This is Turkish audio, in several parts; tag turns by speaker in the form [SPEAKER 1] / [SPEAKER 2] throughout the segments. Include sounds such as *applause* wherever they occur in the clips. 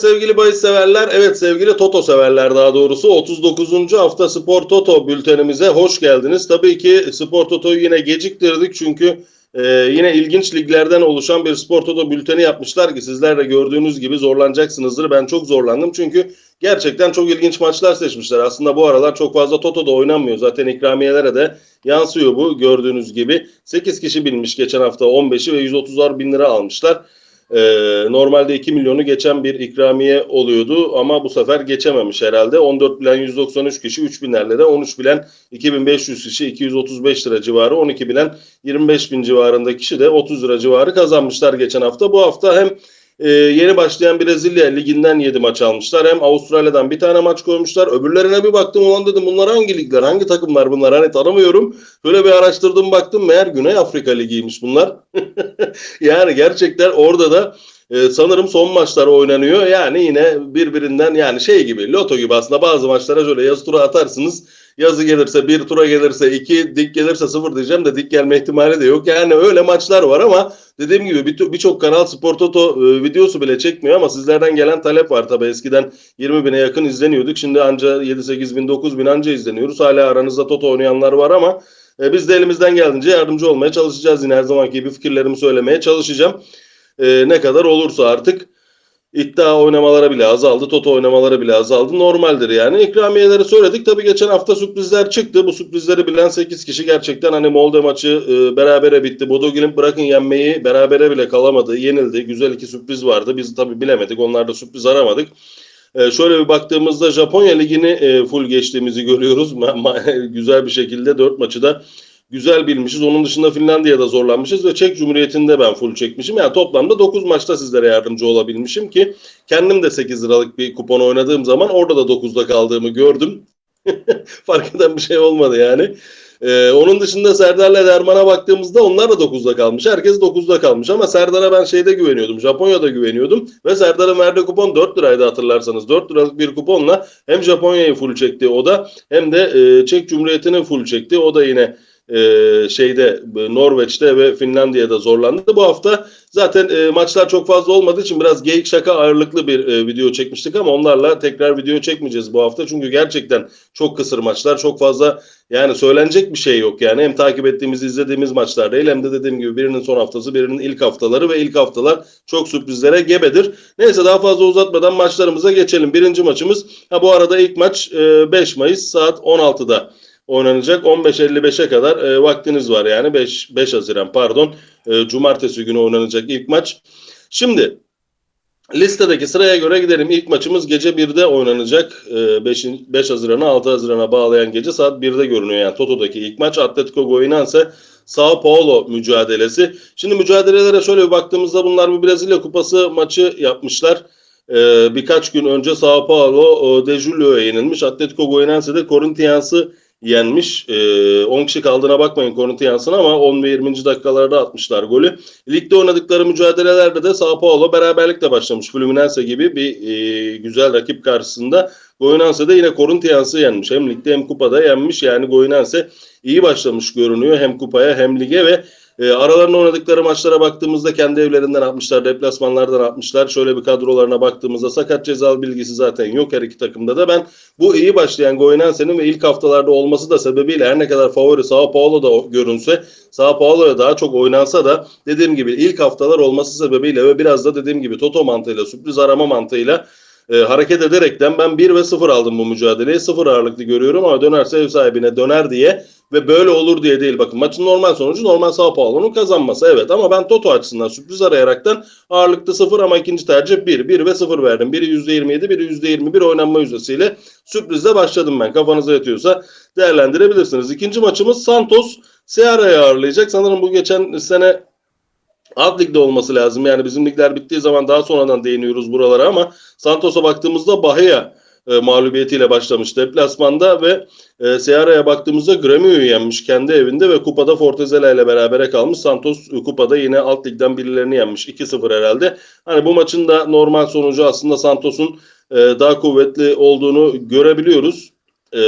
[SPEAKER 1] sevgili bahis severler, evet sevgili Toto severler daha doğrusu 39. hafta Spor Toto bültenimize hoş geldiniz. Tabii ki Spor Toto'yu yine geciktirdik çünkü e, yine ilginç liglerden oluşan bir Spor Toto bülteni yapmışlar ki sizler de gördüğünüz gibi zorlanacaksınızdır. Ben çok zorlandım çünkü gerçekten çok ilginç maçlar seçmişler. Aslında bu aralar çok fazla Toto'da oynanmıyor. Zaten ikramiyelere de yansıyor bu gördüğünüz gibi. 8 kişi bilmiş geçen hafta 15'i ve 130'ar bin lira almışlar. Ee, normalde 2 milyonu geçen bir ikramiye oluyordu ama bu sefer geçememiş herhalde. 14 bilen 193 kişi, 3 binlerle de 13 bilen 2500 kişi 235 lira civarı, 12 bilen 25 bin civarında kişi de 30 lira civarı kazanmışlar geçen hafta. Bu hafta hem e, yeni başlayan Brezilya liginden 7 maç almışlar. Hem Avustralya'dan bir tane maç koymuşlar. Öbürlerine bir baktım ulan dedim bunlar hangi ligler, hangi takımlar bunlar hani tanımıyorum. Böyle bir araştırdım baktım meğer Güney Afrika Ligi'ymiş bunlar. *laughs* yani gerçekten orada da e, sanırım son maçlar oynanıyor. Yani yine birbirinden yani şey gibi loto gibi aslında bazı maçlara şöyle yazı tura atarsınız. Yazı gelirse bir tura gelirse iki dik gelirse sıfır diyeceğim de dik gelme ihtimali de yok. Yani öyle maçlar var ama dediğim gibi bir- birçok kanal Spor Toto e, videosu bile çekmiyor ama sizlerden gelen talep var. Tabi eskiden 20 bine yakın izleniyorduk. Şimdi anca 7-8 bin 9 bin anca izleniyoruz. Hala aranızda Toto oynayanlar var ama e, biz de elimizden geldiğince yardımcı olmaya çalışacağız. Yine her zamanki gibi fikirlerimi söylemeye çalışacağım. E, ne kadar olursa artık iddia oynamalara bile azaldı. Toto oynamalara bile azaldı. Normaldir yani. İkramiyeleri söyledik. Tabii geçen hafta sürprizler çıktı. Bu sürprizleri bilen 8 kişi gerçekten hani Molde maçı e, berabere bitti. Bodo Glimt bırakın yenmeyi berabere bile kalamadı. Yenildi. Güzel iki sürpriz vardı. Biz tabii bilemedik. Onlarda sürpriz aramadık. E, şöyle bir baktığımızda Japonya Ligi'ni e, full geçtiğimizi görüyoruz. *laughs* Güzel bir şekilde 4 maçı da güzel bilmişiz. Onun dışında Finlandiya'da zorlanmışız ve Çek Cumhuriyeti'nde ben full çekmişim. Yani toplamda 9 maçta sizlere yardımcı olabilmişim ki kendim de 8 liralık bir kupon oynadığım zaman orada da 9'da kaldığımı gördüm. *laughs* Fark eden bir şey olmadı yani. Ee, onun dışında Serdar'la Derman'a baktığımızda onlar da 9'da kalmış. Herkes 9'da kalmış ama Serdar'a ben şeyde güveniyordum. Japonya'da güveniyordum. Ve Serdar'ın verdiği kupon 4 liraydı hatırlarsanız. 4 liralık bir kuponla hem Japonya'yı full çekti o da hem de e, Çek Cumhuriyeti'ni full çekti. O da yine e, şeyde e, Norveç'te ve Finlandiya'da zorlandı. Bu hafta zaten e, maçlar çok fazla olmadığı için biraz geyik şaka ağırlıklı bir e, video çekmiştik ama onlarla tekrar video çekmeyeceğiz bu hafta. Çünkü gerçekten çok kısır maçlar. Çok fazla yani söylenecek bir şey yok yani. Hem takip ettiğimiz, izlediğimiz maçlar değil hem de dediğim gibi birinin son haftası, birinin ilk haftaları ve ilk haftalar çok sürprizlere gebedir. Neyse daha fazla uzatmadan maçlarımıza geçelim. Birinci maçımız ha bu arada ilk maç e, 5 Mayıs saat 16'da oynanacak. 15.55'e kadar e, vaktiniz var yani 5 5 Haziran pardon. E, cumartesi günü oynanacak ilk maç. Şimdi listedeki sıraya göre gidelim. İlk maçımız gece 1'de oynanacak. E, 5, 5 Haziran'a 6 Haziran'a bağlayan gece saat 1'de görünüyor. Yani Toto'daki ilk maç Atletico Goianense Sao Paulo mücadelesi. Şimdi mücadelelere şöyle bir baktığımızda bunlar bir Brezilya Kupası maçı yapmışlar. Ee, birkaç gün önce Sao Paulo e, de Julio'ya yenilmiş. Atletico Goianense de Corinthians'ı yenmiş. Ee, 10 kişi kaldığına bakmayın Corinthians'ın ama 10 ve 20. dakikalarda atmışlar golü. Ligde oynadıkları mücadelelerde de Sao Paulo beraberlikle başlamış. Fluminense gibi bir e, güzel rakip karşısında. Goianense de yine Corinthians'ı yenmiş. Hem ligde hem kupada yenmiş. Yani Goianense iyi başlamış görünüyor. Hem kupaya hem lige ve e, aralarında oynadıkları maçlara baktığımızda kendi evlerinden atmışlar, deplasmanlardan atmışlar. Şöyle bir kadrolarına baktığımızda sakat cezalı bilgisi zaten yok her iki takımda da. Ben bu iyi başlayan Goianense'nin ve ilk haftalarda olması da sebebiyle her ne kadar favori Sao Paulo'da görünse, Sao Paulo'ya daha çok oynansa da dediğim gibi ilk haftalar olması sebebiyle ve biraz da dediğim gibi Toto mantığıyla, sürpriz arama mantığıyla e, hareket ederekten ben 1 ve 0 aldım bu mücadeleyi. 0 ağırlıklı görüyorum ama dönerse ev sahibine döner diye ve böyle olur diye değil. Bakın maçın normal sonucu normal Sao Paulo'nun kazanması. Evet ama ben Toto açısından sürpriz arayaraktan ağırlıkta 0 ama ikinci tercih 1. 1 ve 0 verdim. Biri %27, biri %21 oynanma yüzdesiyle sürprizle başladım ben. Kafanıza yatıyorsa değerlendirebilirsiniz. İkinci maçımız Santos Ceara'yı ağırlayacak. Sanırım bu geçen sene alt ligde olması lazım. Yani bizim ligler bittiği zaman daha sonradan değiniyoruz buralara ama Santos'a baktığımızda Bahia e, mağlubiyetiyle başlamış deplasmanda ve e, Ceara'ya baktığımızda Gremio'yu yenmiş kendi evinde ve kupada Fortezela ile berabere kalmış. Santos e, kupada yine alt ligden birilerini yenmiş. 2-0 herhalde. Hani bu maçın da normal sonucu aslında Santos'un e, daha kuvvetli olduğunu görebiliyoruz. E,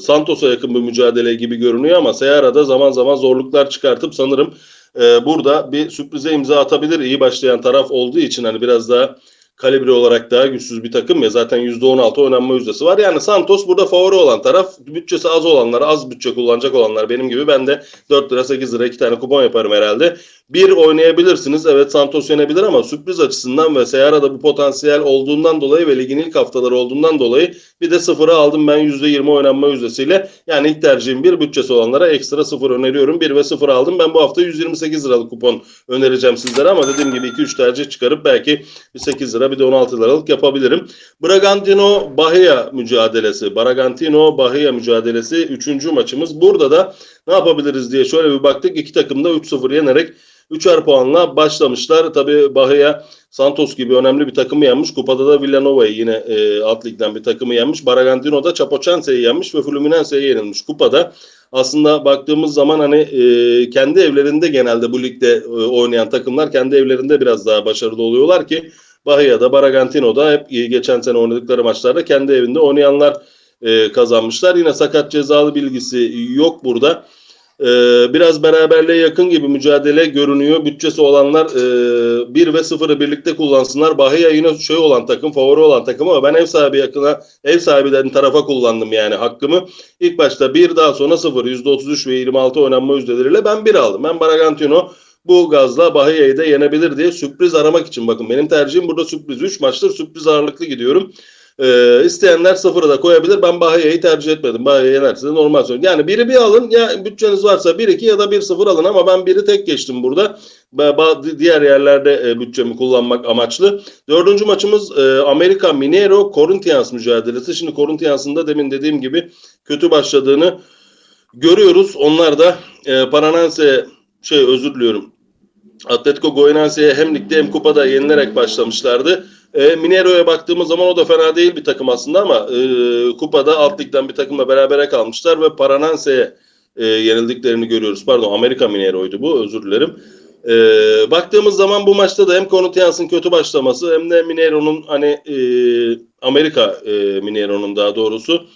[SPEAKER 1] Santos'a yakın bir mücadele gibi görünüyor ama Ceara'da zaman zaman zorluklar çıkartıp sanırım e, burada bir sürprize imza atabilir. İyi başlayan taraf olduğu için hani biraz daha kalibre olarak daha güçsüz bir takım ya zaten %16 oynanma yüzdesi var. Yani Santos burada favori olan taraf bütçesi az olanlar az bütçe kullanacak olanlar benim gibi ben de 4 lira 8 lira 2 tane kupon yaparım herhalde. Bir oynayabilirsiniz evet Santos yenebilir ama sürpriz açısından ve Seyara'da bu potansiyel olduğundan dolayı ve ligin ilk haftaları olduğundan dolayı bir de sıfıra aldım ben %20 oynanma yüzdesiyle. Yani ilk tercihim bir bütçesi olanlara ekstra sıfır öneriyorum. 1 ve 0 aldım. Ben bu hafta 128 liralık kupon önereceğim sizlere ama dediğim gibi 2-3 tercih çıkarıp belki bir 8 lira bir de 16 liralık yapabilirim. Bragantino Bahia mücadelesi. Bragantino Bahia mücadelesi 3. maçımız. Burada da ne yapabiliriz diye şöyle bir baktık. İki takım da 3-0 yenerek 3'er puanla başlamışlar. Tabii Bahia Santos gibi önemli bir takımı yenmiş. Kupada da Villanova'yı yine e, alt ligden bir takımı yenmiş. Bragantino da Chapecoense'yi yenmiş ve Fluminense'ye yenilmiş kupada. Aslında baktığımız zaman hani e, kendi evlerinde genelde bu ligde e, oynayan takımlar kendi evlerinde biraz daha başarılı oluyorlar ki Bahia'da, Bragantino'da hep e, geçen sene oynadıkları maçlarda kendi evinde oynayanlar e, kazanmışlar. Yine sakat cezalı bilgisi yok burada. Ee, biraz beraberliğe yakın gibi mücadele görünüyor. Bütçesi olanlar e, 1 ve 0'ı birlikte kullansınlar. Bahia yine şey olan takım, favori olan takım ama ben ev sahibi yakına, ev sahibinden tarafa kullandım yani hakkımı. İlk başta 1 daha sonra 0, %33 ve 26 oynanma yüzdeleriyle ben 1 aldım. Ben Bragantino bu gazla Bahia'yı da yenebilir diye sürpriz aramak için bakın benim tercihim burada sürpriz. 3 maçtır sürpriz ağırlıklı gidiyorum. Ee, isteyenler sıfırı da koyabilir. Ben Bahia'yı tercih etmedim. Bahia yenerse de normal söylüyorum. Yani biri bir alın ya bütçeniz varsa 1-2 ya da 1-0 alın ama ben biri tek geçtim burada. Diğer yerlerde e, bütçemi kullanmak amaçlı. Dördüncü maçımız e, Amerika Mineiro Corinthians mücadelesi. Şimdi Corinthians'ın da demin dediğim gibi kötü başladığını görüyoruz. Onlar da e, Paranense şey özür diliyorum. Atletico Goianense'ye hem ligde hem kupada yenilerek başlamışlardı. E, Mineiro'ya baktığımız zaman o da fena değil bir takım aslında ama e, kupada alt ligden bir takımla berabere kalmışlar ve Paranense'ye e, yenildiklerini görüyoruz. Pardon Amerika Mineiro'ydu bu özür dilerim. E, baktığımız zaman bu maçta da hem Corinthians'ın kötü başlaması hem de Mineiro'nun hani e, Amerika e, Mineiro'nun daha doğrusu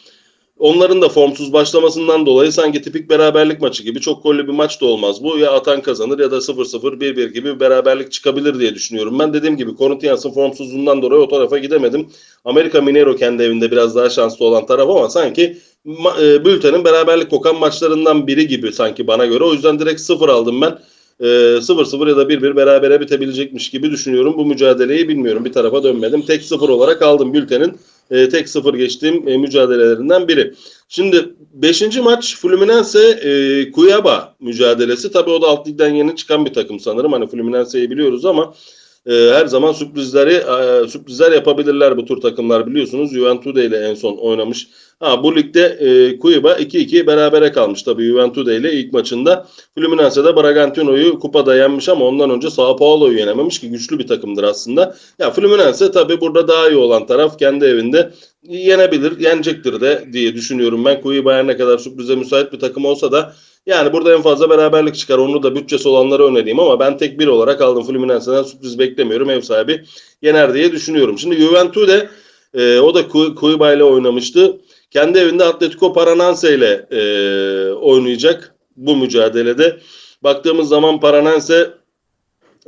[SPEAKER 1] Onların da formsuz başlamasından dolayı sanki tipik beraberlik maçı gibi çok gollü bir maç da olmaz. Bu ya atan kazanır ya da 0-0, 1-1 gibi bir beraberlik çıkabilir diye düşünüyorum. Ben dediğim gibi Corinthians'ın formsuzluğundan dolayı o tarafa gidemedim. Amerika Mineiro kendi evinde biraz daha şanslı olan taraf ama sanki e, bültenin beraberlik kokan maçlarından biri gibi sanki bana göre. O yüzden direkt 0 aldım ben. 0-0 ya da 1-1 berabere bitebilecekmiş gibi düşünüyorum. Bu mücadeleyi bilmiyorum. Bir tarafa dönmedim. Tek 0 olarak aldım bültenin e, tek sıfır geçtiğim e, mücadelelerinden biri. Şimdi 5. maç Fluminense e, Cuiabá mücadelesi. Tabii o da alt ligden yeni çıkan bir takım sanırım. Hani Fluminense'yi biliyoruz ama e, her zaman sürprizleri e, sürprizler yapabilirler bu tur takımlar biliyorsunuz. Juventude ile en son oynamış. Ha bu ligde e, Cuiabá 2-2 berabere kalmış tabii Juventude ile ilk maçında. Fluminense de Bragantino'yu kupada yenmiş ama ondan önce Sao Paulo'yu yenememiş ki güçlü bir takımdır aslında. Ya Fluminense tabii burada daha iyi olan taraf kendi evinde yenebilir, yenecektir de diye düşünüyorum ben. Cuiabá ne kadar sürprize müsait bir takım olsa da yani burada en fazla beraberlik çıkar. Onu da bütçesi olanlara önereyim ama ben tek bir olarak aldım. Fluminense'den sürpriz beklemiyorum. Ev sahibi yener diye düşünüyorum. Şimdi Juventude e, o da Cuiabá ile oynamıştı. Kendi evinde Atletico Paranense ile e, oynayacak bu mücadelede. Baktığımız zaman Paranense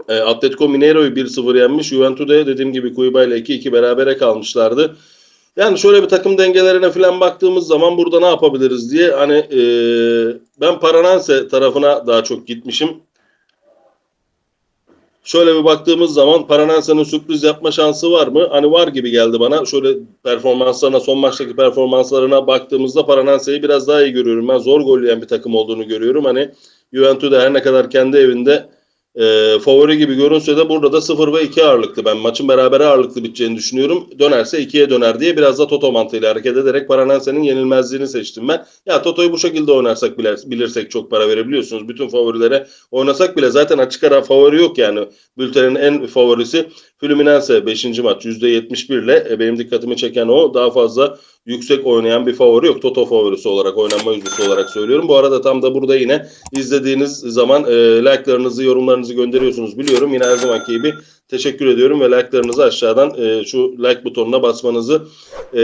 [SPEAKER 1] e, Atletico Mineiro'yu 1-0 yenmiş. Juventude dediğim gibi Cuiabá ile 2-2 berabere kalmışlardı. Yani şöyle bir takım dengelerine falan baktığımız zaman burada ne yapabiliriz diye hani e, ben Paranense tarafına daha çok gitmişim. Şöyle bir baktığımız zaman Paranense'nin sürpriz yapma şansı var mı? Hani var gibi geldi bana. Şöyle performanslarına, son maçtaki performanslarına baktığımızda Paranense'yi biraz daha iyi görüyorum. Ben zor gol yiyen bir takım olduğunu görüyorum. Hani Juventude her ne kadar kendi evinde e, favori gibi görünse de burada da 0 ve 2 ağırlıklı. Ben maçın berabere ağırlıklı biteceğini düşünüyorum. Dönerse 2'ye döner diye biraz da Toto mantığıyla hareket ederek Paranense'nin yenilmezliğini seçtim ben. Ya Toto'yu bu şekilde oynarsak bilir, bilirsek çok para verebiliyorsunuz. Bütün favorilere oynasak bile zaten açık ara favori yok yani. Bültenin en favorisi Fluminense 5. maç %71 ile e, benim dikkatimi çeken o. Daha fazla yüksek oynayan bir favori yok. Toto favorisi olarak, oynanma yüzdesi olarak söylüyorum. Bu arada tam da burada yine izlediğiniz zaman e, like'larınızı, yorumlarınızı like'larınızı gönderiyorsunuz biliyorum. Yine her zamanki gibi teşekkür ediyorum ve like'larınızı aşağıdan e, şu like butonuna basmanızı e,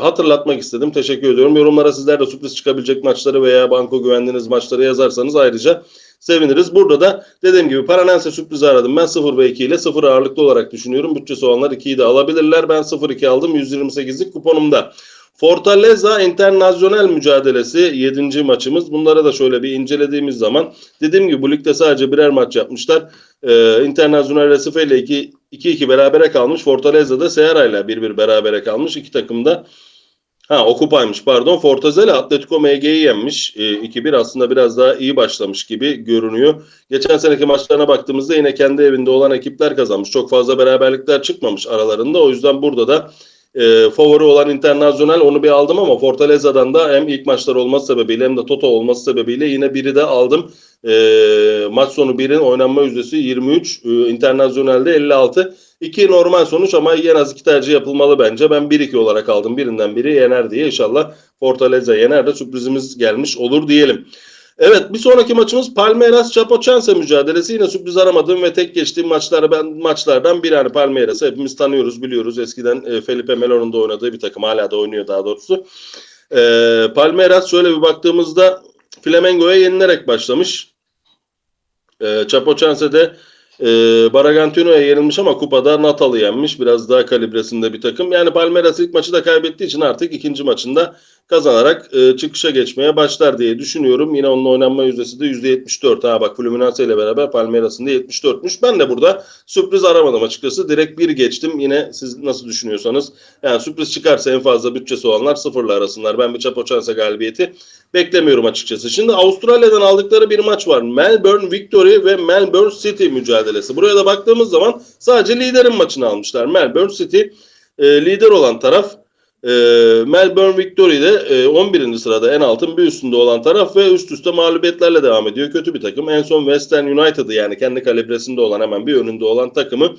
[SPEAKER 1] hatırlatmak istedim. Teşekkür ediyorum. Yorumlara sizler de sürpriz çıkabilecek maçları veya banko güvendiğiniz maçları yazarsanız ayrıca seviniriz. Burada da dediğim gibi Paranense sürprizi aradım. Ben 0 ve 2 ile 0 ağırlıklı olarak düşünüyorum. Bütçesi olanlar 2'yi de alabilirler. Ben 0-2 aldım 128'lik kuponumda. Fortaleza Internasyonel mücadelesi 7. maçımız. Bunlara da şöyle bir incelediğimiz zaman dediğim gibi bu ligde sadece birer maç yapmışlar. Ee, Internasyonel Recife ile 2-2 berabere kalmış. Fortaleza da Seara ile 1-1 berabere kalmış. İki takım da Ha Okupaymış pardon. Fortaleza Atletico MG'yi yenmiş. E, 2-1 aslında biraz daha iyi başlamış gibi görünüyor. Geçen seneki maçlarına baktığımızda yine kendi evinde olan ekipler kazanmış. Çok fazla beraberlikler çıkmamış aralarında. O yüzden burada da e, favori olan Internasyonel onu bir aldım ama Fortaleza'dan da hem ilk maçlar olması sebebiyle hem de Toto olması sebebiyle yine biri de aldım. E, maç sonu birin oynanma yüzdesi 23, e, Internasyonel'de 56. İki normal sonuç ama en az iki tercih yapılmalı bence. Ben 1-2 olarak aldım. Birinden biri yener diye inşallah Fortaleza yener de sürprizimiz gelmiş olur diyelim. Evet bir sonraki maçımız Palmeiras Chapecoense mücadelesi. Yine sürpriz aramadığım ve tek geçtiğim maçlar ben maçlardan biri. Yani Palmeiras'ı hepimiz tanıyoruz biliyoruz. Eskiden e, Felipe Melo'nun da oynadığı bir takım. Hala da oynuyor daha doğrusu. E, Palmeiras şöyle bir baktığımızda Flamengo'ya yenilerek başlamış. E, Chapecoense'de e, Baragantino'ya yenilmiş ama kupada Natal'ı yenmiş. Biraz daha kalibresinde bir takım. Yani Palmeiras ilk maçı da kaybettiği için artık ikinci maçında kazanarak e, çıkışa geçmeye başlar diye düşünüyorum. Yine onun oynanma yüzdesi de %74. Ha bak Fluminense ile beraber Palmeiras'ın da 74'müş. Ben de burada sürpriz aramadım açıkçası. Direkt bir geçtim. Yine siz nasıl düşünüyorsanız. Yani sürpriz çıkarsa en fazla bütçesi olanlar sıfırla arasınlar. Ben bir Chapecoense galibiyeti beklemiyorum açıkçası. Şimdi Avustralya'dan aldıkları bir maç var. Melbourne Victory ve Melbourne City mücadelesi. Buraya da baktığımız zaman sadece liderin maçını almışlar. Melbourne City e, lider olan taraf e, Melbourne Victory'de e, 11. sırada en altın bir üstünde olan taraf ve üst üste mağlubiyetlerle devam ediyor. Kötü bir takım. En son Western United'ı yani kendi kalibresinde olan hemen bir önünde olan takımı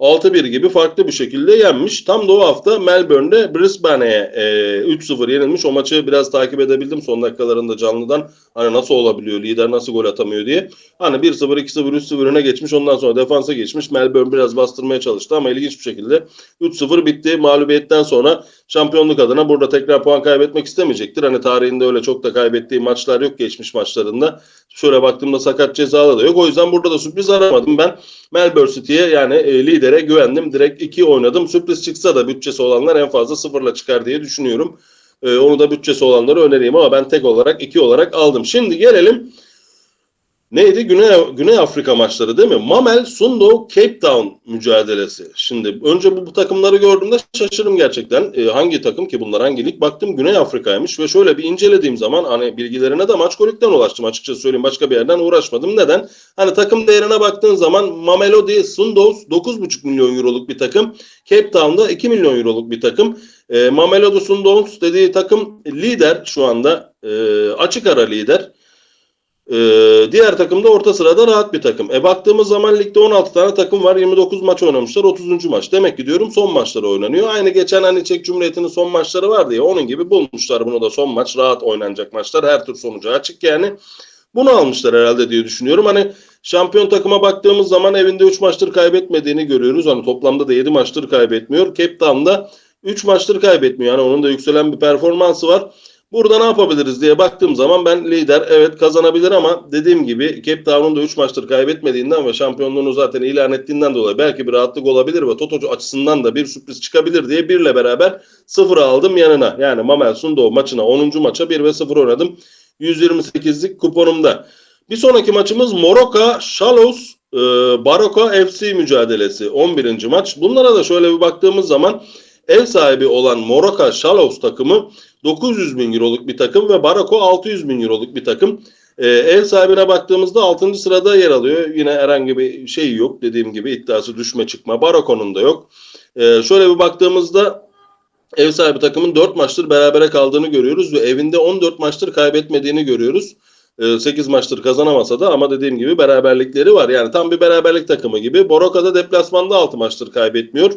[SPEAKER 1] 6-1 gibi farklı bir şekilde yenmiş. Tam da o hafta Melbourne'de Brisbane'ye e, 3-0 yenilmiş. O maçı biraz takip edebildim son dakikalarında canlıdan. Hani nasıl olabiliyor, lider nasıl gol atamıyor diye. Hani 1-0, 2-0, 3-0 öne geçmiş. Ondan sonra defansa geçmiş. Melbourne biraz bastırmaya çalıştı ama ilginç bir şekilde 3-0 bitti. Mağlubiyetten sonra şampiyonluk adına burada tekrar puan kaybetmek istemeyecektir. Hani tarihinde öyle çok da kaybettiği maçlar yok geçmiş maçlarında. Şöyle baktığımda sakat cezalı da yok. O yüzden burada da sürpriz aramadım ben. Melbourne City'ye yani e, lidere güvendim. Direkt 2 oynadım. Sürpriz çıksa da bütçesi olanlar en fazla sıfırla çıkar diye düşünüyorum. E, onu da bütçesi olanları önereyim ama ben tek olarak 2 olarak aldım. Şimdi gelelim Neydi? Güney, Güney Afrika maçları değil mi? Mamel Sundo Cape Town mücadelesi. Şimdi önce bu, bu takımları gördüğümde şaşırdım gerçekten. E, hangi takım ki bunlar hangi lig? Baktım Güney Afrika'ymış ve şöyle bir incelediğim zaman hani bilgilerine de maç kolikten ulaştım açıkçası söyleyeyim. Başka bir yerden uğraşmadım. Neden? Hani takım değerine baktığın zaman Mamelodi Sundowns 9,5 milyon euroluk bir takım. Cape Town'da 2 milyon euroluk bir takım. E, Mamelodi Sundowns dediği takım lider şu anda. E, açık ara lider. Ee, diğer takım da orta sırada rahat bir takım. E baktığımız zaman ligde 16 tane takım var. 29 maç oynamışlar. 30. maç. Demek ki diyorum son maçları oynanıyor. Aynı geçen hani Çek Cumhuriyeti'nin son maçları vardı ya. Onun gibi bulmuşlar bunu da son maç. Rahat oynanacak maçlar. Her tür sonucu açık yani. Bunu almışlar herhalde diye düşünüyorum. Hani şampiyon takıma baktığımız zaman evinde 3 maçtır kaybetmediğini görüyoruz. Hani toplamda da 7 maçtır kaybetmiyor. Cape Town'da 3 maçtır kaybetmiyor. Yani onun da yükselen bir performansı var. Burada ne yapabiliriz diye baktığım zaman ben lider evet kazanabilir ama dediğim gibi Cape Town'un da 3 maçtır kaybetmediğinden ve şampiyonluğunu zaten ilan ettiğinden dolayı belki bir rahatlık olabilir ve Toto açısından da bir sürpriz çıkabilir diye birle beraber 0 aldım yanına. Yani Mamel Sundo maçına 10. maça 1 ve 0 oynadım. 128'lik kuponumda. Bir sonraki maçımız Moroka Shallows e, Baroka FC mücadelesi 11. maç. Bunlara da şöyle bir baktığımız zaman ev sahibi olan Moroka Shallows takımı 900 bin euroluk bir takım ve Barako 600 bin euroluk bir takım. Ee, ev sahibine baktığımızda 6. sırada yer alıyor. Yine herhangi bir şey yok. Dediğim gibi iddiası düşme çıkma. Barako'nun da yok. Ee, şöyle bir baktığımızda ev sahibi takımın 4 maçtır berabere kaldığını görüyoruz ve evinde 14 maçtır kaybetmediğini görüyoruz. 8 maçtır kazanamasa da ama dediğim gibi beraberlikleri var. Yani tam bir beraberlik takımı gibi. Boroka'da deplasmanda 6 maçtır kaybetmiyor.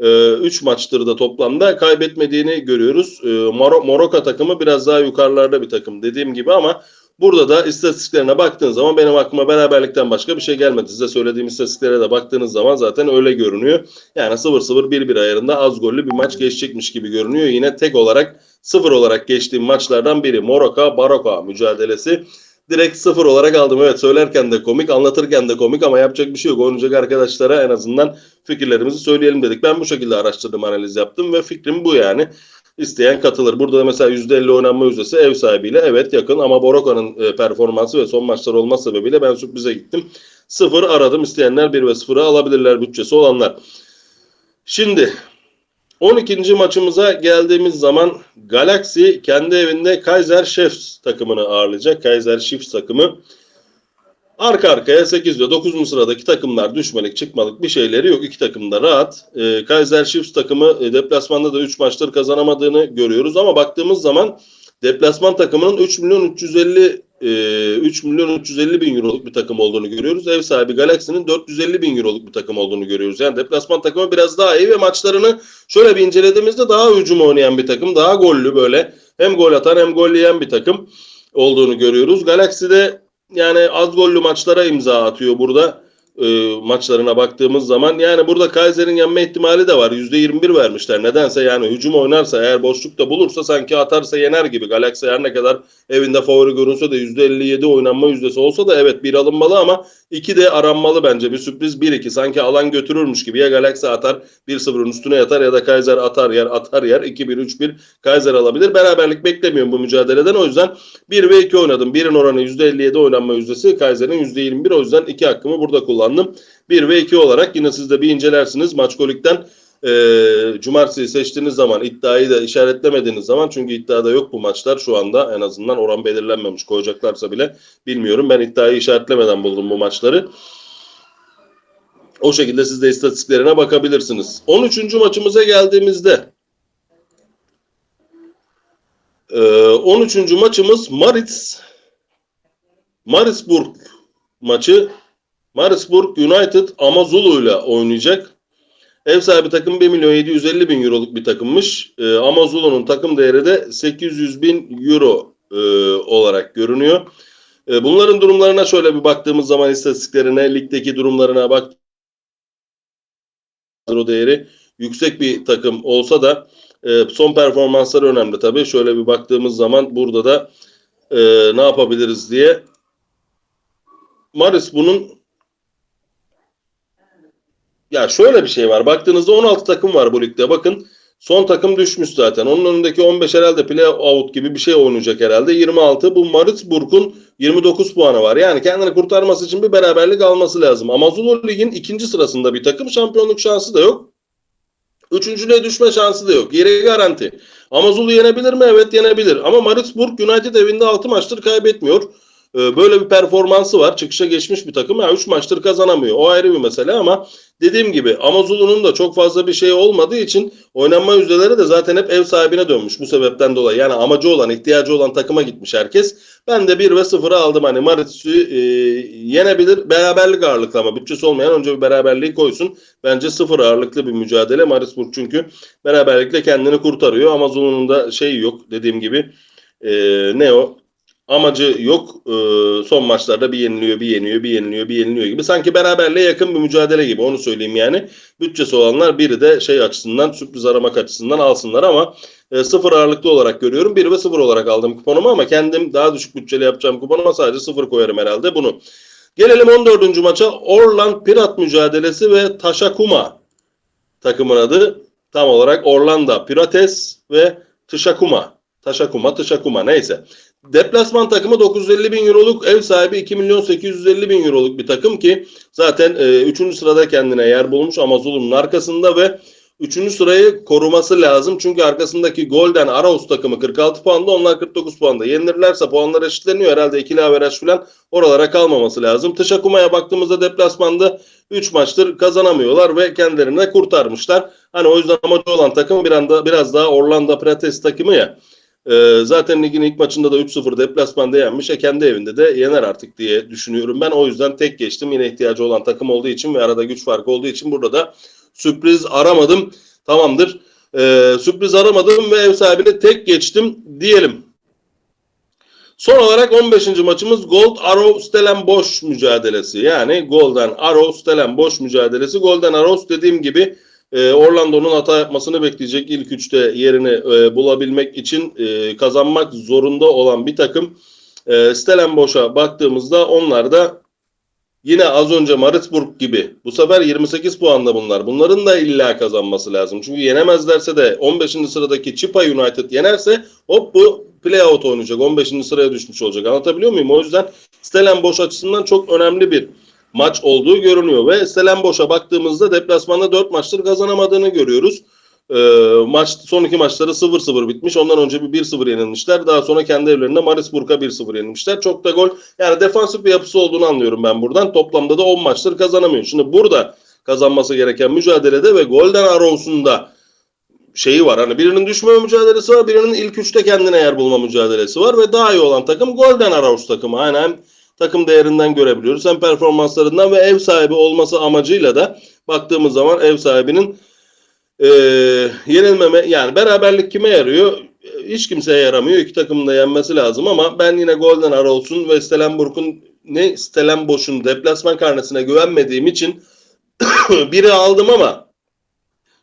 [SPEAKER 1] 3 maçtır da toplamda kaybetmediğini görüyoruz. Mor Moroka takımı biraz daha yukarılarda bir takım dediğim gibi ama Burada da istatistiklerine baktığın zaman benim aklıma beraberlikten başka bir şey gelmedi. Size söylediğim istatistiklere de baktığınız zaman zaten öyle görünüyor. Yani 0-0 1-1 ayarında az gollü bir maç geçecekmiş gibi görünüyor. Yine tek olarak 0 olarak geçtiğim maçlardan biri Moroka Baroka mücadelesi. Direkt 0 olarak aldım. Evet söylerken de komik, anlatırken de komik ama yapacak bir şey yok. Oynayacak arkadaşlara en azından fikirlerimizi söyleyelim dedik. Ben bu şekilde araştırdım, analiz yaptım ve fikrim bu yani. İsteyen katılır. Burada da mesela %50 oynanma yüzdesi ev sahibiyle evet yakın ama Boroka'nın e, performansı ve son maçlar olma sebebiyle ben sürprize gittim. 0 aradım. İsteyenler 1 ve 0'ı alabilirler bütçesi olanlar. Şimdi 12. maçımıza geldiğimiz zaman Galaxy kendi evinde Kaiser Chiefs takımını ağırlayacak. Kaiser Chiefs takımı arka arkaya 8 ve 9. sıradaki takımlar düşmelik çıkmalık bir şeyleri yok. İki takım da rahat. Ee, Kaiser Chiefs takımı e, deplasmanda da 3 maçtır kazanamadığını görüyoruz ama baktığımız zaman deplasman takımının 3 milyon 350 e, 3 milyon 350 bin euroluk bir takım olduğunu görüyoruz. Ev sahibi Galaxy'nin 450 bin euroluk bir takım olduğunu görüyoruz. Yani deplasman takımı biraz daha iyi ve maçlarını şöyle bir incelediğimizde daha hücum oynayan bir takım. Daha gollü böyle hem gol atan hem gol yiyen bir takım olduğunu görüyoruz. Galaxy'de yani az gollü maçlara imza atıyor burada e, maçlarına baktığımız zaman. Yani burada Kaiser'in yenme ihtimali de var. %21 vermişler. Nedense yani hücum oynarsa eğer boşlukta bulursa sanki atarsa yener gibi. Galaxy her ne kadar evinde favori görünse de %57 oynanma yüzdesi olsa da evet bir alınmalı ama iki de aranmalı bence. Bir sürpriz 1-2 sanki alan götürürmüş gibi. Ya Galaxy atar 1-0'ın üstüne yatar ya da Kaiser atar yer atar yer 2-1-3-1 Kaiser alabilir. Beraberlik beklemiyorum bu mücadeleden. O yüzden 1 ve 2 oynadım. 1'in oranı %57 oynanma yüzdesi. Kaiser'in %21. O yüzden 2 hakkımı burada kullandım. 1 ve 2 olarak yine siz de bir incelersiniz. Maçkolik'ten e, cumartesi seçtiğiniz zaman iddiayı da işaretlemediğiniz zaman çünkü iddiada yok bu maçlar şu anda en azından oran belirlenmemiş koyacaklarsa bile bilmiyorum. Ben iddiayı işaretlemeden buldum bu maçları. O şekilde siz de istatistiklerine bakabilirsiniz. 13. maçımıza geldiğimizde e, 13. maçımız Maritz Marisburg maçı Marisburg United Amazulu ile oynayacak. Ev sahibi takım 1 milyon 750 bin euroluk bir takımmış. E, Amazulu'nun takım değeri de 800 bin euro e, olarak görünüyor. E, bunların durumlarına şöyle bir baktığımız zaman istatistiklerine, ligdeki durumlarına bak kadro değeri yüksek bir takım olsa da e, son performansları önemli tabii. Şöyle bir baktığımız zaman burada da e, ne yapabiliriz diye Maris bunun ya şöyle bir şey var. Baktığınızda 16 takım var bu ligde. Bakın son takım düşmüş zaten. Onun önündeki 15 herhalde play out gibi bir şey oynayacak herhalde. 26 bu Maritzburg'un 29 puanı var. Yani kendini kurtarması için bir beraberlik alması lazım. Ama Zulu Lig'in ikinci sırasında bir takım şampiyonluk şansı da yok. Üçüncülüğe düşme şansı da yok. Yeri garanti. Ama Zulu yenebilir mi? Evet yenebilir. Ama Maritzburg United evinde 6 maçtır kaybetmiyor. Ee, Böyle bir performansı var. Çıkışa geçmiş bir takım. Yani 3 maçtır kazanamıyor. O ayrı bir mesele ama dediğim gibi Amazulu'nun da çok fazla bir şey olmadığı için oynanma yüzdeleri de zaten hep ev sahibine dönmüş bu sebepten dolayı. Yani amacı olan, ihtiyacı olan takıma gitmiş herkes. Ben de 1 ve 0'ı aldım. Hani Maritz'i e, yenebilir. Beraberlik ağırlıklı ama bütçesi olmayan önce bir beraberliği koysun. Bence 0 ağırlıklı bir mücadele. Maritzburg çünkü beraberlikle kendini kurtarıyor. Amazulu'nun da şey yok dediğim gibi. E, ne o? Amacı yok. Ee, son maçlarda bir yeniliyor, bir yeniyor, bir yeniliyor, bir yeniliyor gibi. Sanki beraberliğe yakın bir mücadele gibi onu söyleyeyim yani. Bütçesi olanlar biri de şey açısından sürpriz aramak açısından alsınlar ama e, sıfır ağırlıklı olarak görüyorum. 1 ve 0 olarak aldım kuponumu ama kendim daha düşük bütçeli yapacağım kuponuma sadece 0 koyarım herhalde bunu. Gelelim 14. maça. Orlan Pirat mücadelesi ve Taşakuma takımın adı. Tam olarak Orlando Pirates ve Tışakuma. Taşakuma, Tışakuma neyse. Deplasman takımı 950 bin euroluk, ev sahibi 2 milyon 850 bin euroluk bir takım ki zaten 3. E, sırada kendine yer bulmuş Amazulu'nun arkasında ve 3. sırayı koruması lazım. Çünkü arkasındaki Golden Arrows takımı 46 puanda onlar 49 puanda. Yenilirlerse puanlar eşitleniyor. Herhalde ikili averaj falan oralara kalmaması lazım. Tışakuma'ya baktığımızda deplasmanda 3 maçtır kazanamıyorlar ve kendilerini kurtarmışlar. Hani o yüzden amacı olan takım bir anda biraz daha Orlando Pirates takımı ya. Ee, zaten ligin ilk maçında da 3-0 deplasmanda yenmiş. E kendi evinde de yener artık diye düşünüyorum ben. O yüzden tek geçtim. Yine ihtiyacı olan takım olduğu için ve arada güç farkı olduğu için burada da sürpriz aramadım. Tamamdır. Ee, sürpriz aramadım ve ev sahibine tek geçtim diyelim. Son olarak 15. maçımız Gold Arrow Stellenbosch mücadelesi. Yani Golden Arrow Stellenbosch mücadelesi. Golden Arrows dediğim gibi e, Orlando'nun hata yapmasını bekleyecek ilk üçte yerini e, bulabilmek için e, kazanmak zorunda olan bir takım. E, Stellenbosch'a baktığımızda onlar da yine az önce Maritzburg gibi bu sefer 28 puanda bunlar. Bunların da illa kazanması lazım. Çünkü yenemezlerse de 15. sıradaki Chipa United yenerse hop bu playout oynayacak. 15. sıraya düşmüş olacak. Anlatabiliyor muyum? O yüzden Stellenbosch açısından çok önemli bir maç olduğu görünüyor ve Stellenbosch'a baktığımızda deplasmanda 4 maçtır kazanamadığını görüyoruz. Ee, maç son iki maçları 0-0 bitmiş. Ondan önce bir 1-0 yenilmişler. Daha sonra kendi evlerinde Maritzburg'a 1-0 yenilmişler. Çok da gol yani defansif bir yapısı olduğunu anlıyorum ben buradan. Toplamda da 10 maçtır kazanamıyor. Şimdi burada kazanması gereken mücadelede ve Golden Arrows'un da şeyi var. Hani birinin düşmeme mücadelesi var, birinin ilk üçte kendine yer bulma mücadelesi var ve daha iyi olan takım Golden Arrows takımı. Yani takım değerinden görebiliyoruz hem performanslarından ve ev sahibi olması amacıyla da baktığımız zaman ev sahibinin e, yenilmeme yani beraberlik kime yarıyor? Hiç kimseye yaramıyor. İki takımın da yenmesi lazım ama ben yine Golden Arrows'un ve Stellenbosch'un ne Stellenbosch'un deplasman karnesine güvenmediğim için *coughs* biri aldım ama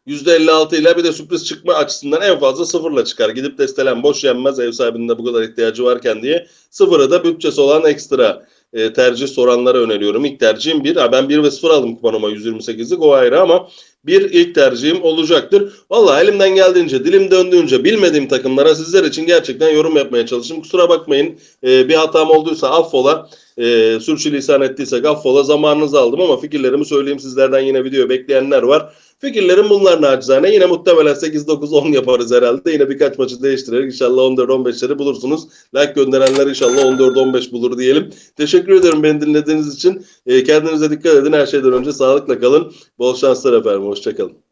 [SPEAKER 1] %56 ile bir de sürpriz çıkma açısından en fazla sıfırla çıkar. Gidip de Stellenbosch yenmez ev sahibinin de bu kadar ihtiyacı varken diye. Sıfırı da bütçesi olan ekstra e, tercih soranlara öneriyorum. İlk tercihim bir. Ha, ben 1 ve 0 aldım kupanıma 128'lik o ayrı ama bir ilk tercihim olacaktır. Valla elimden geldiğince, dilim döndüğünce bilmediğim takımlara sizler için gerçekten yorum yapmaya çalıştım. Kusura bakmayın e, bir hatam olduysa affola. E, sürçülisan ettiysek affola zamanınızı aldım ama fikirlerimi söyleyeyim sizlerden yine video bekleyenler var. Fikirlerim bunlar nacizane. Yine muhtemelen 8-9-10 yaparız herhalde. Yine birkaç maçı değiştirerek inşallah 14-15'leri bulursunuz. Like gönderenler inşallah 14-15 bulur diyelim. Teşekkür ederim beni dinlediğiniz için. E, kendinize dikkat edin. Her şeyden önce sağlıkla kalın. Bol şanslar efendim. Hoşçakalın.